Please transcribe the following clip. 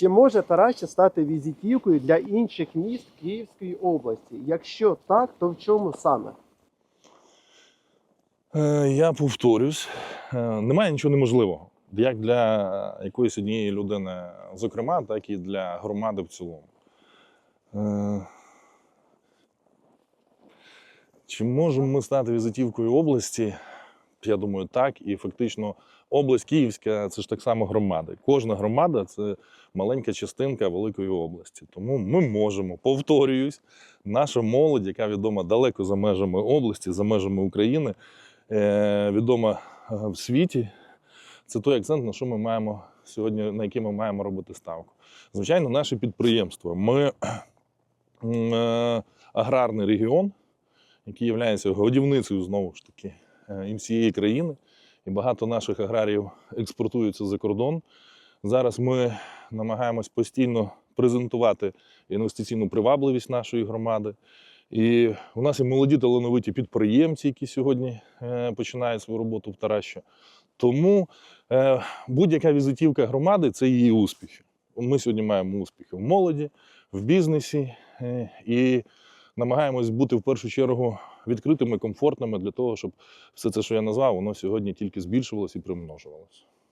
Чи може Тараща стати візитівкою для інших міст Київської області? Якщо так, то в чому саме? Е, Я повторюсь, е, немає нічого неможливого. Як для якоїсь однієї людини, зокрема, так і для громади в цілому. Е, Чи можемо ми стати візитівкою області? Я думаю, так. І фактично область Київська це ж так само громада. Кожна громада це маленька частинка великої області. Тому ми можемо, повторююсь, наша молодь, яка відома далеко за межами області, за межами України, е, відома е, в світі. Це той акцент, на що ми маємо сьогодні, на який ми маємо робити ставку. Звичайно, наше підприємство. Ми е, аграрний регіон, який є годівницею знову ж таки е, всієї країни. І багато наших аграріїв експортуються за кордон. Зараз ми намагаємось постійно презентувати інвестиційну привабливість нашої громади. І у нас є молоді талановиті підприємці, які сьогодні е, починають свою роботу в Таращі. Тому е, будь-яка візитівка громади це її успіхи. Ми сьогодні маємо успіхи в молоді, в бізнесі е, і намагаємось бути в першу чергу відкритими, комфортними для того, щоб все це, що я назвав, воно сьогодні тільки збільшувалось і примножувалося.